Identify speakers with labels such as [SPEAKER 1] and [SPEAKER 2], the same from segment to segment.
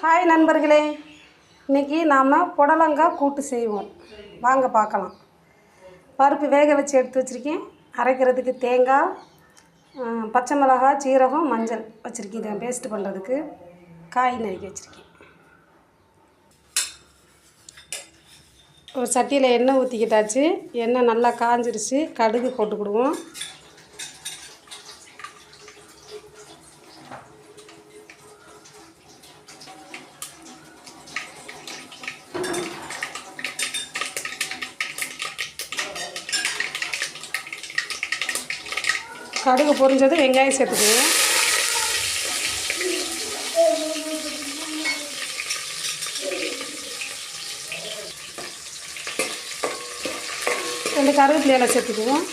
[SPEAKER 1] Hi நண்பர்களே இன்றைக்கி நாம் புடலங்காய் கூட்டு செய்வோம். வாங்க பார்க்கலாம். பருப்பு வேக வச்சு எடுத்து வச்சுருக்கேன். அரைக்கிறதுக்கு தேங்காய் பச்சை மிளகாய் சீரகம் மஞ்சள் வச்சுருக்கேன். இதை பேஸ்ட் பண்ணுறதுக்கு காய் நறுக்கி வச்சுருக்கேன். ஒரு சட்டியில் எண்ணெய் ஊற்றிக்கிட்டாச்சு எண்ணெய் நல்லா காஞ்சிருச்சு. கடுகு போட்டுக்கிடுவோம் கடுகு பொரிஞ்சது வெங்காயம் சேர்த்துக்குவோம் ரெண்டு கருவேப்பிலையில சேர்த்துக்குவோம்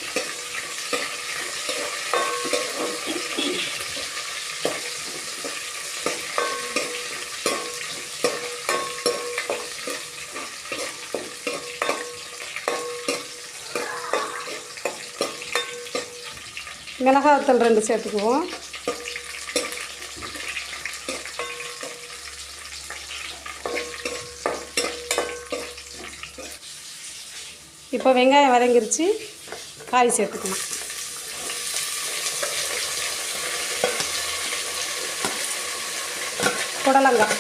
[SPEAKER 1] மிளகாத்தூள் ரெண்டு சேர்த்துக்குவோம். இப்போ வெங்காயம் வதங்கிருச்சு. காய் சேர்த்துக்கணும். புடலங்காய்.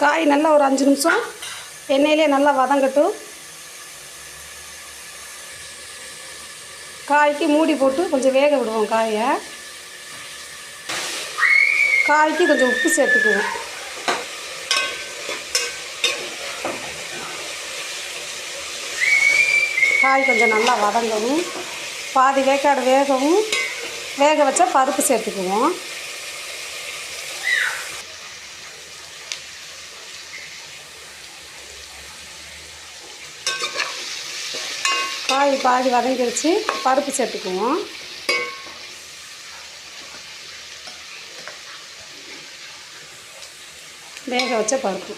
[SPEAKER 1] காய் நல்லா ஒரு அஞ்சு நிமிஷம். எண்ணெயிலே நல்லா வதங்கட்டும். காய்க்கு மூடி போட்டு கொஞ்சம் வேக விடுவோம் காயை. காய்க்கு கொஞ்சம் உப்பு சேர்த்துக்குவோம். காய் கொஞ்சம் நல்லா வதங்கவும் பாதி வேக்காடு வேகவும் வேக வச்சா பருப்பு சேர்த்துக்குவோம். தக்காளி பாதி வதங்கிருச்சு. பருப்பு சேர்த்துக்குவோம். வேக வச்ச பருப்பு.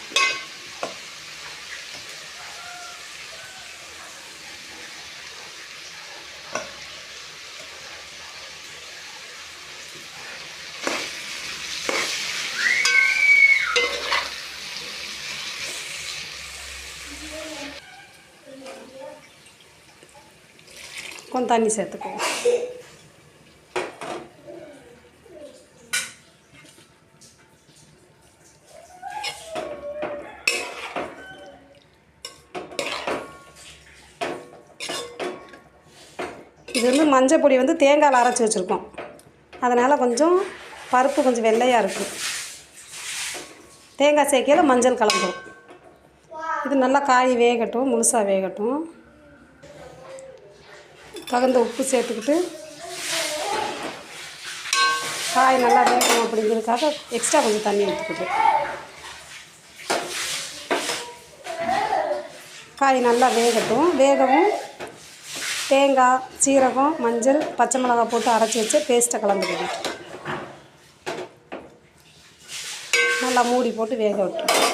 [SPEAKER 1] கொஞ்சம் தண்ணி சேர்த்துக்குவோம் இது வந்து மஞ்சள் பொடி வந்து தேங்காயில் அரைச்சி வச்சுருக்கோம். அதனால் கொஞ்சம் பருப்பு கொஞ்சம் வெள்ளையாக இருக்கும். தேங்காய் சேர்க்கையில் மஞ்சள் கலந்துடும் இது நல்லா காய் வேகட்டும் முழுசாக வேகட்டும். தகுந்த உப்பு சேர்த்துக்கிட்டு காய் நல்லா வேகணும் அப்படிங்கிறதுக்காக எக்ஸ்ட்ரா கொஞ்சம் தண்ணி எடுத்துக்கிட்டு காய் நல்லா வேகட்டும். வேகவும் தேங்காய் சீரகம் மஞ்சள் பச்சை மிளகாய் போட்டு அரைச்சி வச்சு பேஸ்ட்டை கலந்துக்கணும் நல்லா மூடி போட்டு வேக விட்டு.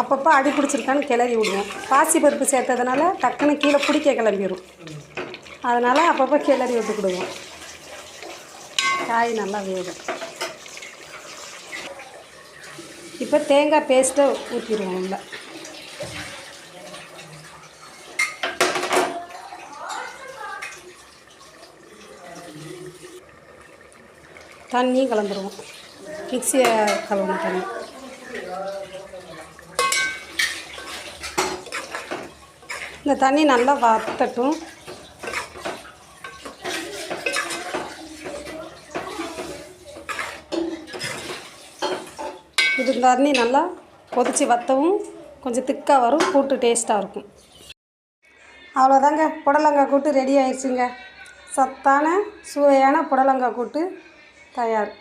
[SPEAKER 1] அப்பப்போ அடி பிடிச்சிருக்கான்னு கிளறி விடுவோம். பாசி பருப்பு சேர்த்ததுனால டக்குன்னு கீழே பிடிக்க கிளம்பிடும் அதனால் அப்பப்போ கிளறி விட்டுக்கிடுவோம். காய் நல்லா வேகும். இப்போ தேங்காய் பேஸ்ட்டை ஊற்றிடுவோம் உள்ள. தண்ணியும் கலந்துருவோம். மிக்சியை கலவணும் தண்ணி. இந்த தண்ணி நல்லா வத்தட்டும். இது தண்ணி நல்லா கொதித்து வத்தவும் கொஞ்சம் திக்காக வரும் கூட்டு டேஸ்ட்டாக இருக்கும். அவ்வளோதாங்க புடலங்காய் கூட்டு ரெடி ஆயிடுச்சுங்க. சத்தான சுவையான புடலங்காய் கூட்டு தயார்.